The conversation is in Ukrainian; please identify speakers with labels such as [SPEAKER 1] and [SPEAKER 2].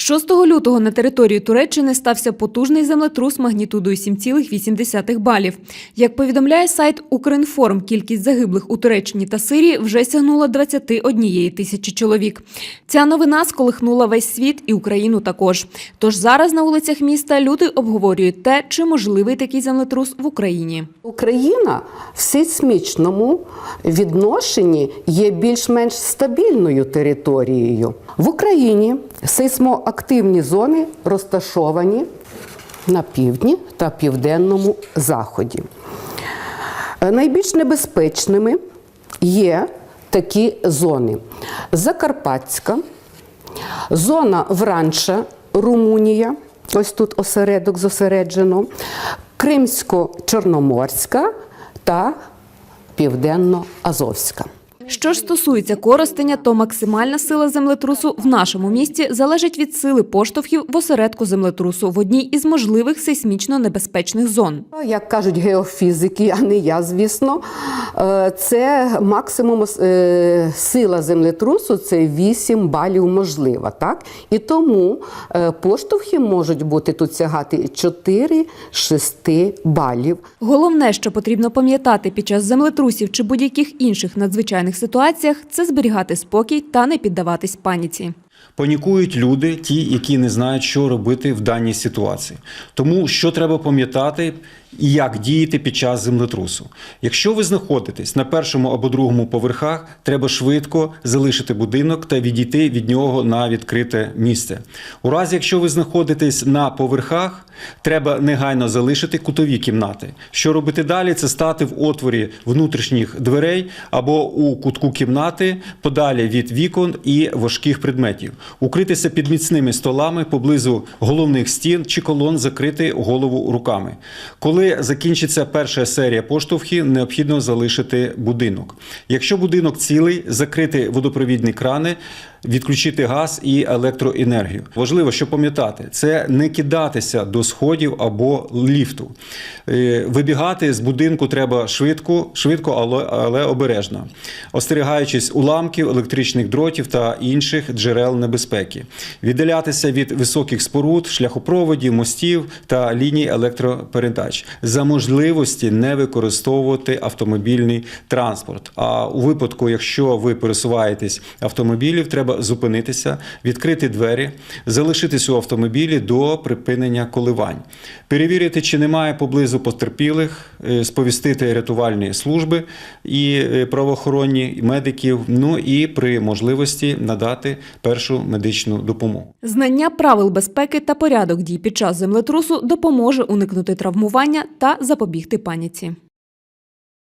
[SPEAKER 1] 6 лютого на території Туреччини стався потужний землетрус магнітудою 7,8 балів. Як повідомляє сайт Укрінформ, кількість загиблих у Туреччині та Сирії вже сягнула 21 тисячі чоловік. Ця новина сколихнула весь світ і Україну також. Тож зараз на вулицях міста люди обговорюють те, чи можливий такий землетрус в Україні.
[SPEAKER 2] Україна в сейсмічному відношенні є більш-менш стабільною територією. В Україні сейсмоактивні зони розташовані на півдні та південному заході. Е, Найбільш небезпечними є такі зони: Закарпатська, зона Вранча, Румунія. Ось тут осередок зосереджено, Кримсько-Чорноморська та Південно-Азовська.
[SPEAKER 1] Що ж стосується Коростеня, то максимальна сила землетрусу в нашому місті залежить від сили поштовхів в осередку землетрусу в одній із можливих сейсмічно небезпечних зон.
[SPEAKER 2] Як кажуть геофізики, а не я, звісно, е, це максимум е, сила землетрусу це 8 балів можлива. Так? І тому е, поштовхи можуть бути тут сягати 4-6 балів.
[SPEAKER 1] Головне, що потрібно пам'ятати під час землетрусів чи будь-яких інших надзвичайних ситуаціях, це зберігати спокій та не піддаватись паніці.
[SPEAKER 3] Панікують люди, ті, які не знають, що робити в даній ситуації. Тому що треба пам'ятати і як діяти під час землетрусу. Якщо ви знаходитесь на першому або другому поверхах, треба швидко залишити будинок та відійти від нього на відкрите місце. У разі, якщо ви знаходитесь на поверхах, треба негайно залишити кутові кімнати. Що робити далі? Це стати в отворі внутрішніх дверей або у кутку кімнати, подалі від вікон і важких предметів, укритися під міцними столами поблизу головних стін чи колон, закрити голову руками. Коли закінчиться перша серія поштовхів, необхідно залишити будинок. Якщо будинок цілий, закрити водопровідні крани, відключити газ і електроенергію. Важливо, що пам'ятати, це не кидатися до сходів або ліфту. Е, Вибігати з будинку треба швидко, швидко, але, але обережно, остерігаючись уламків, електричних дротів та інших джерел небезпеки, віддалятися від високих споруд, шляхопроводів, мостів та ліній електропередач. За можливості не використовувати автомобільний транспорт. А у випадку, якщо ви пересуваєтесь автомобілів, треба зупинитися, відкрити двері, залишитись у автомобілі до припинення коливань, перевірити, чи немає поблизу потерпілих, е, сповістити рятувальні служби і е, правоохоронні медиків. Ну і при можливості надати першу медичну допомогу.
[SPEAKER 1] Знання правил безпеки та порядок дій під час землетрусу допоможе уникнути травмування та запобігти паніці.